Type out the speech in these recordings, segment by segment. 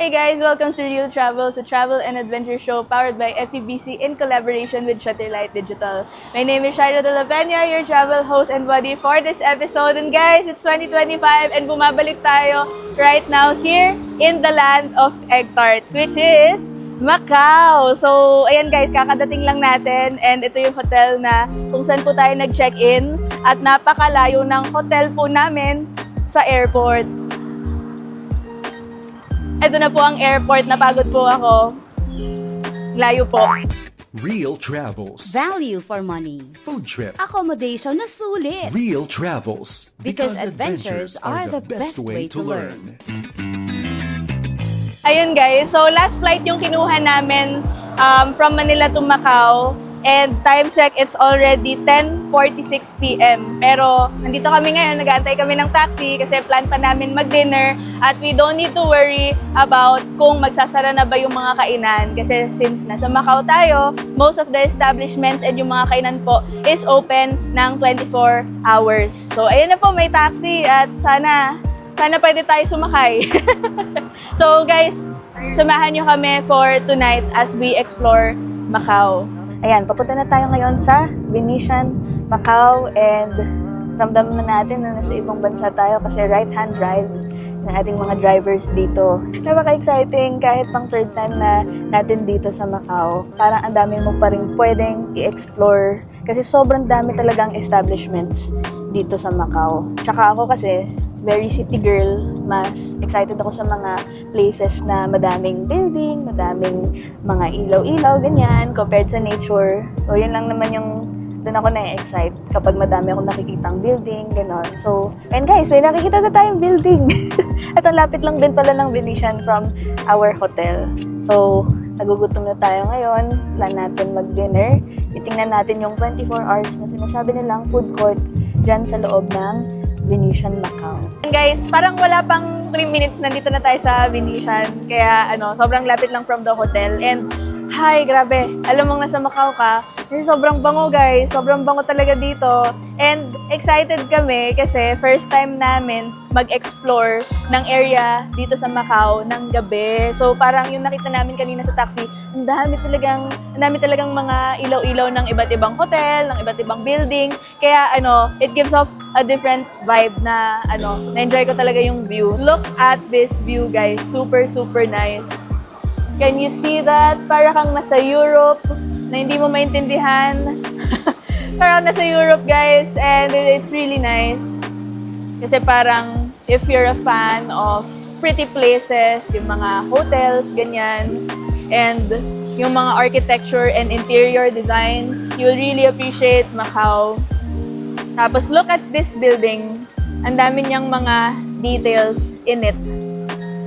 Hey guys, welcome to Real Travels, a travel and adventure show powered by FEBC in collaboration with Shutterlight Digital. My name is Shaira De La Peña, your travel host and buddy for this episode. And guys, it's 2025 and bumabalik tayo right now here in the land of egg tarts, which is Macau. So, ayan guys, kakadating lang natin and ito yung hotel na kung saan po tayo nag-check-in at napakalayo ng hotel po namin sa airport. Ito na po ang airport. Napagod po ako. Layo po. Real Travels. Value for money. Food trip. Accommodation na sulit. Real Travels. Because adventures are the best way to learn. Ayun guys, so last flight yung kinuha namin um, from Manila to Macau. And time check, it's already 10.46 p.m. Pero nandito kami ngayon, nag-aantay kami ng taxi kasi plan pa namin mag-dinner at we don't need to worry about kung magsasara na ba yung mga kainan. Kasi since nasa Macau tayo, most of the establishments and yung mga kainan po is open ng 24 hours. So ayun na po, may taxi at sana, sana pwede tayo sumakay. so guys, samahan nyo kami for tonight as we explore Macau. Ayan, papunta na tayo ngayon sa Venetian, Macau, and ramdam na natin na nasa ibang bansa tayo kasi right-hand drive ng ating mga drivers dito. Napaka-exciting kahit pang third time na natin dito sa Macau. Parang ang dami mo pa rin pwedeng i-explore kasi sobrang dami talagang establishments dito sa Macau. Tsaka ako kasi very city girl, mas excited ako sa mga places na madaming building, madaming mga ilaw-ilaw, ganyan, compared sa nature. So, yun lang naman yung doon ako na-excite kapag madami akong nakikitang building, gano'n. So, and guys, may nakikita na tayong building. At ang lapit lang din pala ng Venetian from our hotel. So, nagugutom na tayo ngayon. Plan natin mag-dinner. Itingnan natin yung 24 hours na sinasabi nilang food court dyan sa loob ng Venetian Macau. And guys, parang wala pang 3 minutes nandito na tayo sa Venetian. Kaya ano, sobrang lapit lang from the hotel. And hi, grabe. Alam mong nasa Macau ka. Kasi sobrang bango guys. Sobrang bango talaga dito. And excited kami kasi first time namin mag-explore ng area dito sa Macau ng gabi. So parang yung nakita namin kanina sa taxi, ang dami talagang, ang dami talagang mga ilaw-ilaw ng iba't ibang hotel, ng iba't ibang building. Kaya ano, it gives off a different vibe na ano, na-enjoy ko talaga yung view. Look at this view guys, super super nice. Can you see that? Para kang nasa Europe na hindi mo maintindihan. parang nasa Europe guys and it's really nice. Kasi parang if you're a fan of pretty places, yung mga hotels, ganyan, and yung mga architecture and interior designs, you'll really appreciate Macau. Tapos look at this building. Ang dami niyang mga details in it.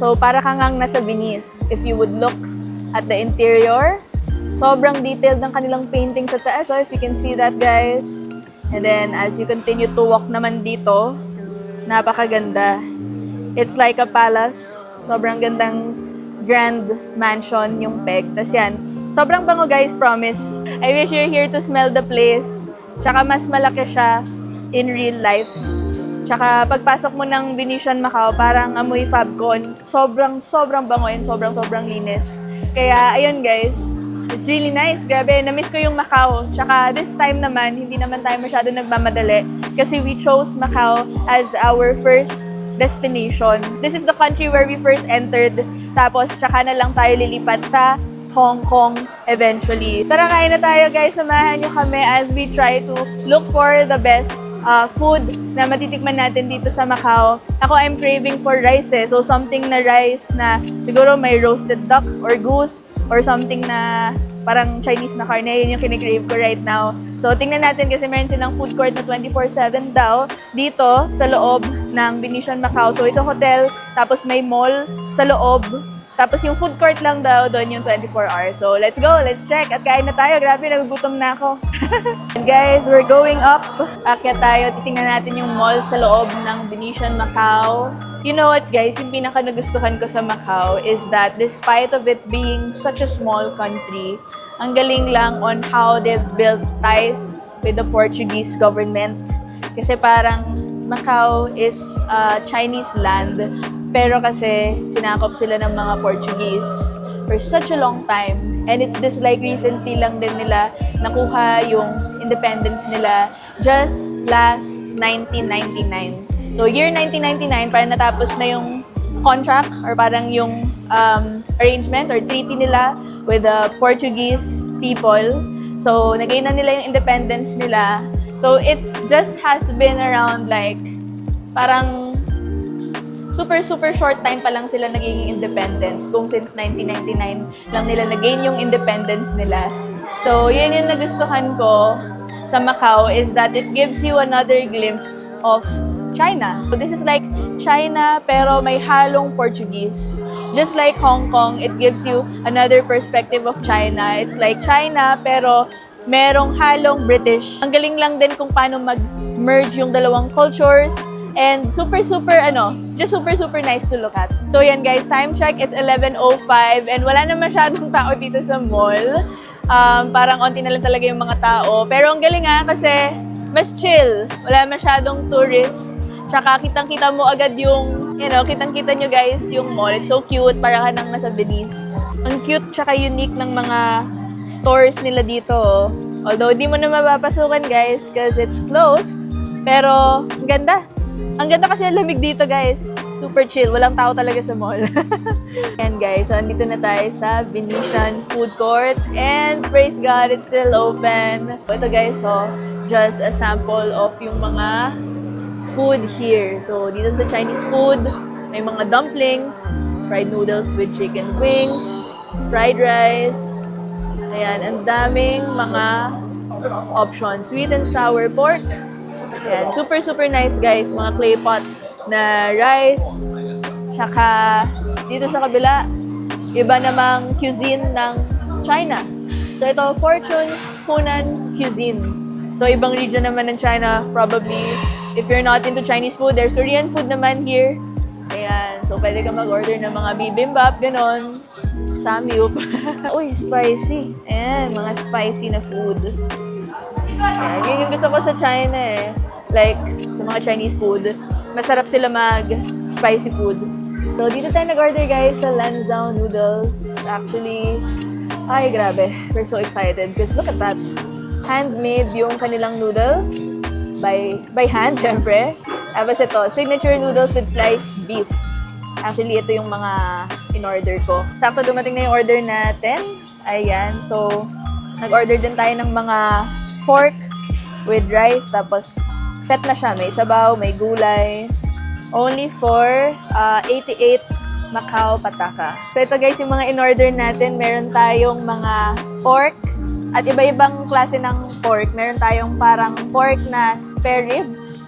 So para kang nasa Venice. If you would look at the interior, sobrang detailed ng kanilang painting sa taas. So if you can see that guys. And then as you continue to walk naman dito, napakaganda. It's like a palace. Sobrang gandang grand mansion yung peg. Tapos yan, sobrang bango guys, promise. I wish you're here to smell the place. Tsaka mas malaki siya in real life. Tsaka pagpasok mo ng Venetian Macau, parang amoy Fabcon. Sobrang, sobrang bango and sobrang, sobrang linis. Kaya, ayun guys, it's really nice. Grabe, na-miss ko yung Macau. Tsaka this time naman, hindi naman tayo masyado nagmamadali kasi we chose Macau as our first destination. This is the country where we first entered. Tapos, tsaka na lang tayo lilipat sa Hong Kong eventually. Tara, kain na tayo guys. Samahan nyo kami as we try to look for the best uh, food na matitikman natin dito sa Macau. Ako, I'm craving for rice eh. So, something na rice na siguro may roasted duck or goose or something na parang Chinese na karne. Yun yung kinikrave ko right now. So, tingnan natin kasi meron silang food court na 24-7 daw dito sa loob ng Venetian Macau. So, it's a hotel, tapos may mall sa loob. Tapos yung food court lang daw, doon yung 24 hours. So, let's go, let's check. At kain na tayo. Grabe, nagugutom na ako. And guys, we're going up. Akyat tayo. Titingnan natin yung mall sa loob ng Venetian Macau. You know what, guys? Yung pinaka nagustuhan ko sa Macau is that despite of it being such a small country, ang galing lang on how they've built ties with the Portuguese government. Kasi parang Macau is a Chinese land Pero kasi sinakop sila ng mga Portuguese for such a long time. And it's just like recently lang din nila nakuha yung independence nila just last 1999. So year 1999, parang natapos na yung contract or parang yung um, arrangement or treaty nila with the Portuguese people. So, nagain na nila yung independence nila. So, it just has been around like, parang super, super short time pa lang sila nagiging independent. Kung since 1999 lang nila nagain yung independence nila. So, yun yung nagustuhan ko sa Macau is that it gives you another glimpse of China. So, this is like China pero may halong Portuguese. Just like Hong Kong, it gives you another perspective of China. It's like China pero merong halong British. Ang galing lang din kung paano mag-merge yung dalawang cultures. And super, super, ano, just super, super nice to look at. So yan guys, time check, it's 11.05 and wala na masyadong tao dito sa mall. Um, parang onti na lang talaga yung mga tao. Pero ang galing nga kasi mas chill. Wala masyadong tourists. Tsaka kitang-kita mo agad yung, you know, kitang-kita nyo guys yung mall. It's so cute, para ka nang nasa Venice. Ang cute tsaka unique ng mga stores nila dito. oh. Although, di mo na mapapasukan guys because it's closed. Pero, ang ganda. Ang ganda kasi ang lamig dito guys. Super chill. Walang tao talaga sa mall. And guys, so andito na tayo sa Venetian Food Court. And praise God, it's still open. Ito guys, so just a sample of yung mga food here. So, dito sa Chinese food, may mga dumplings, fried noodles with chicken wings, fried rice. Ayan, ang daming mga options. Sweet and sour pork. Ayan, super, super nice guys. Mga clay pot na rice. Tsaka, dito sa kabila, iba namang cuisine ng China. So, ito, Fortune Hunan Cuisine. So, ibang region naman ng China, probably, if you're not into Chinese food, there's Korean food naman here. Ayan, so pwede ka mag-order ng mga bibimbap, ganon. Samyup. Uy, spicy. Ayan, mga spicy na food. Ayan, yun yung gusto ko sa China eh. Like, sa mga Chinese food, masarap sila mag-spicy food. So, dito tayo nag-order guys sa Lanzhou noodles. Actually, ay grabe. We're so excited because look at that. Handmade yung kanilang noodles by by hand, syempre. Tapos ito, signature noodles with sliced beef. Actually, ito yung mga in-order ko. Sakto dumating na yung order natin. Ayan, so nag-order din tayo ng mga pork with rice. Tapos set na siya. May sabaw, may gulay. Only for uh, 88 Macau Pataka. So ito guys, yung mga in-order natin, meron tayong mga pork at iba-ibang klase ng pork. Meron tayong parang pork na spare ribs.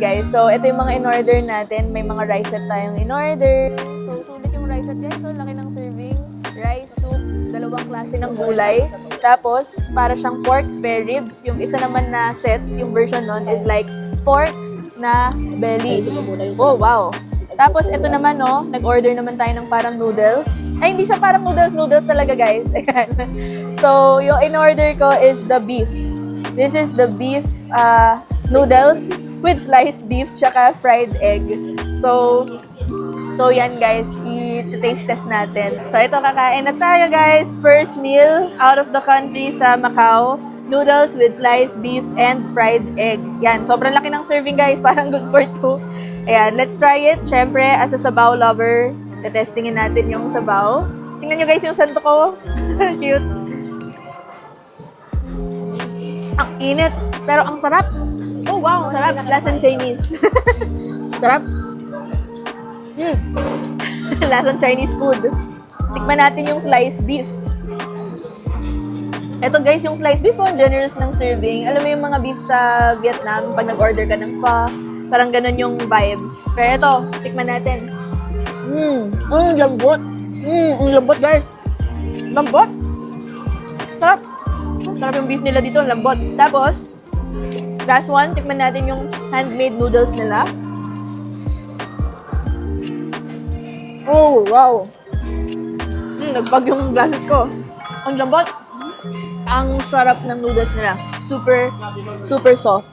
Guys, so ito yung mga in-order natin. May mga rice set tayong in-order. So sulit yung rice set guys. So laki ng serving. Rice, soup, dalawang klase ng gulay. Tapos, para siyang pork spare ribs. Yung isa naman na set, yung version nun is like pork na belly. Oh, wow. Tapos, ito naman, no, nag-order naman tayo ng parang noodles. Ay, hindi siya parang noodles, noodles talaga, guys. So, yung in-order ko is the beef. This is the beef uh, noodles with sliced beef tsaka fried egg. So, so yan guys, i-taste test natin. So, ito kakain na tayo guys. First meal out of the country sa Macau. Noodles with sliced beef and fried egg. Yan, sobrang laki ng serving guys. Parang good for two. Ayan, let's try it. Siyempre, as a sabaw lover, tetestingin natin yung sabaw. Tingnan nyo guys yung santo ko. Cute. Ang init, pero ang sarap. Oh wow, ang sarap. Lasang Chinese. sarap. Mm. Lasang Chinese food. Tikman natin yung sliced beef. Ito guys, yung sliced beef, oh, ang generous ng serving. Alam mo yung mga beef sa Vietnam, pag nag-order ka ng pho, parang ganun yung vibes. Pero ito, tikman natin. Mmm, ang lambot. Mmm, ang lambot guys. Lambot. Sarap. Sarap yung beef nila dito, lambot. Tapos, last one, tikman natin yung handmade noodles nila. Oh, wow. Mm, nagbag yung glasses ko. Ang lambot. Ang sarap ng noodles nila. Super, super soft.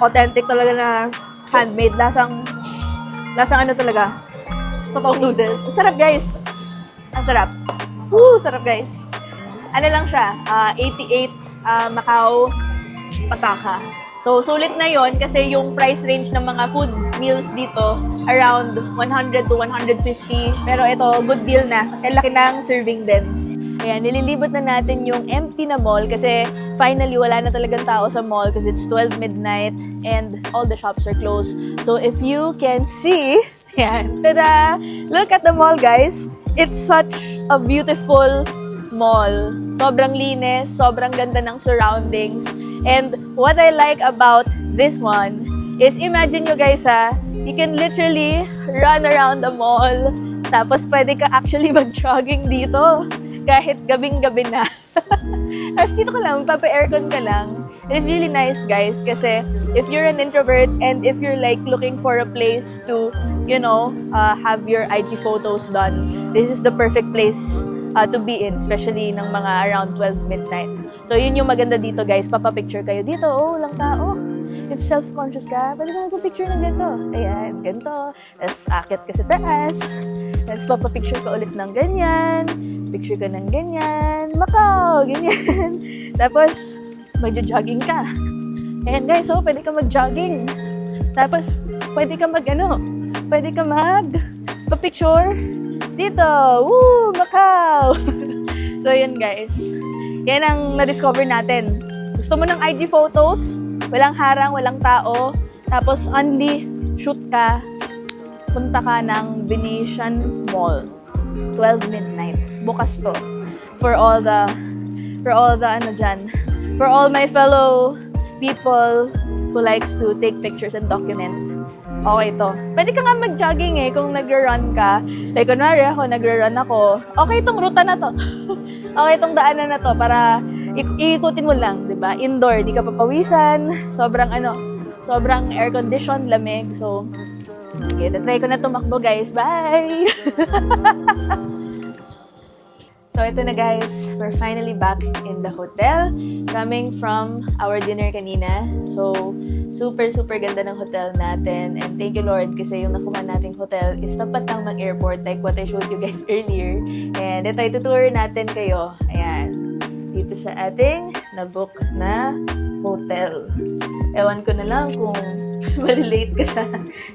Authentic talaga na handmade. Lasang, Lasang ano talaga? Totoong noodles. Ang sarap, guys. Ang sarap. Woo, sarap, guys. Ano lang siya? ah, 88 ah, Macau Pataka. So, sulit na yon kasi yung price range ng mga food meals dito around 100 to 150. Pero ito, good deal na kasi laki ng serving din. Ayan, nililibot na natin yung empty na mall kasi finally wala na talagang tao sa mall kasi it's 12 midnight and all the shops are closed. So if you can see, ayan, tada! Look at the mall, guys. It's such a beautiful mall. Sobrang linis, sobrang ganda ng surroundings. And what I like about this one is imagine nyo guys ha, you can literally run around the mall tapos pwede ka actually mag-jogging dito kahit gabing-gabi na. Tapos dito ka lang, papa-aircon ka lang. It is really nice, guys, kasi if you're an introvert and if you're like looking for a place to, you know, uh, have your IG photos done, this is the perfect place uh, to be in, especially ng mga around 12 midnight. So, yun yung maganda dito, guys. Papapicture kayo dito. Oh, walang tao. If self-conscious ka, pwede ka magpapicture ng ganito. Ayan, ganito. Tapos, akit ka sa taas. Tapos, papapicture ka ulit ng ganyan. Picture ka ng ganyan. Macau, ganyan. Tapos, magja-jogging ka. Ayan, guys, so, pwede ka mag-jogging. Tapos, pwede ka mag, ano, pwede ka mag, pa-picture dito. Woo! Macau! so, yun, guys. Yan ang na-discover natin. Gusto mo ng IG photos? Walang harang, walang tao. Tapos, only shoot ka. Punta ka ng Venetian Mall. 12 midnight. Bukas to. For all the, for all the, ano dyan, for all my fellow people who likes to take pictures and document. Okay to. Pwede ka nga mag-jogging eh kung nag-run ka. Like, kunwari ako, nag-run ako. Okay tong ruta na to. okay tong daanan na to para ik- iikutin mo lang, di ba? Indoor, di ka papawisan. Sobrang ano, sobrang air condition, lamig. So, okay, try ko na tumakbo guys. Bye! So, ito na guys. We're finally back in the hotel. Coming from our dinner kanina. So, super, super ganda ng hotel natin. And thank you, Lord, kasi yung nakuha nating hotel is tapat lang ng airport like what I showed you guys earlier. And ito, itutour natin kayo. Ayan. Dito sa ating nabook na hotel. Ewan ko na lang kung malilate ka sa,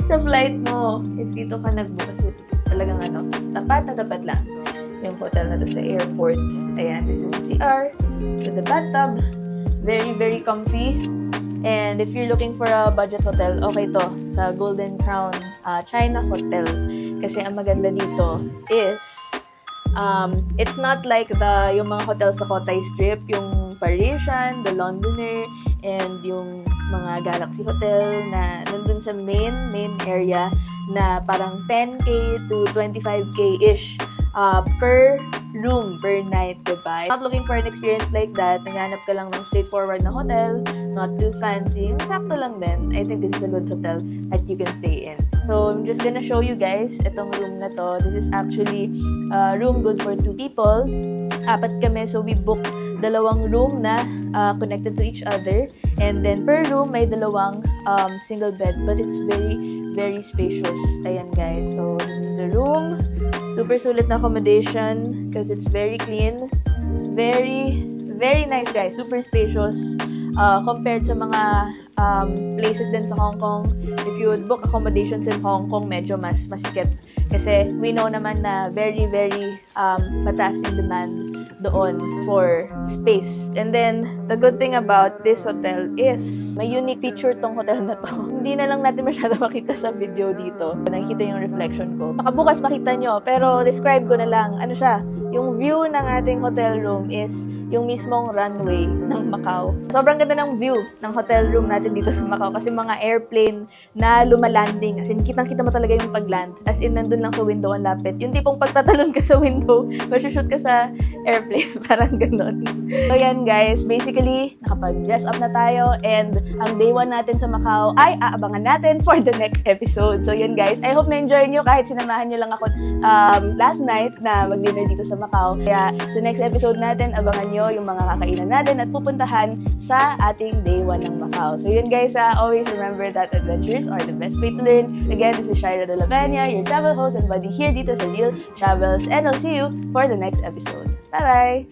sa flight mo. If dito ka nag-book kasi talagang ano, tapat na tapat lang yung hotel na to sa airport. Ayan, this is the CR with the bathtub. Very, very comfy. And if you're looking for a budget hotel, okay to sa Golden Crown uh, China Hotel. Kasi ang maganda dito is um, it's not like the yung mga hotel sa Kotay Strip, yung Parisian, the Londoner, and yung mga Galaxy Hotel na nandun sa main, main area na parang 10k to 25k-ish uh, per room, per night, diba? Not looking for an experience like that, naghanap ka lang ng straightforward na hotel, not too fancy, sakto lang din. I think this is a good hotel that you can stay in. So, I'm just gonna show you guys itong room na to. This is actually a room good for two people. Apat kami, so we booked dalawang room na uh, connected to each other. And then per room, may dalawang um, single bed. But it's very, very spacious. Ayan guys. So, this is the room. Super sulit na accommodation because it's very clean. Very, very nice guys. Super spacious. Uh, compared sa mga um, places din sa Hong Kong, if you would book accommodations in Hong Kong, medyo mas masikip. Kasi we know naman na very, very um, mataas yung demand doon for space. And then, the good thing about this hotel is may unique feature tong hotel na to. Hindi na lang natin masyado makita sa video dito. Nakikita yung reflection ko. Baka bukas makita nyo, pero describe ko na lang. Ano siya? Yung view ng ating hotel room is yung mismong runway ng Macau. Sobrang ganda ng view ng hotel room natin dito sa Macau kasi mga airplane na lumalanding. As in, kitang-kita mo talaga yung pagland. As in, nandun lang sa window ang lapit. Yung tipong pagtatalon ka sa window, masushoot ka sa airplane. Parang ganon. So yan guys, basically, nakapag-dress up na tayo and ang day one natin sa Macau ay aabangan natin for the next episode. So yan guys, I hope na-enjoy nyo kahit sinamahan nyo lang ako um, last night na mag-dinner dito sa Macau. Kaya sa next episode natin, abangan nyo yung mga kakainan natin at pupuntahan sa ating day one ng Macau. So yun guys, uh, always remember that adventures are the best way to learn. Again, this is Shira de la Peña, your travel host and buddy here dito sa Real Travels and I'll see you for the next episode. Bye-bye!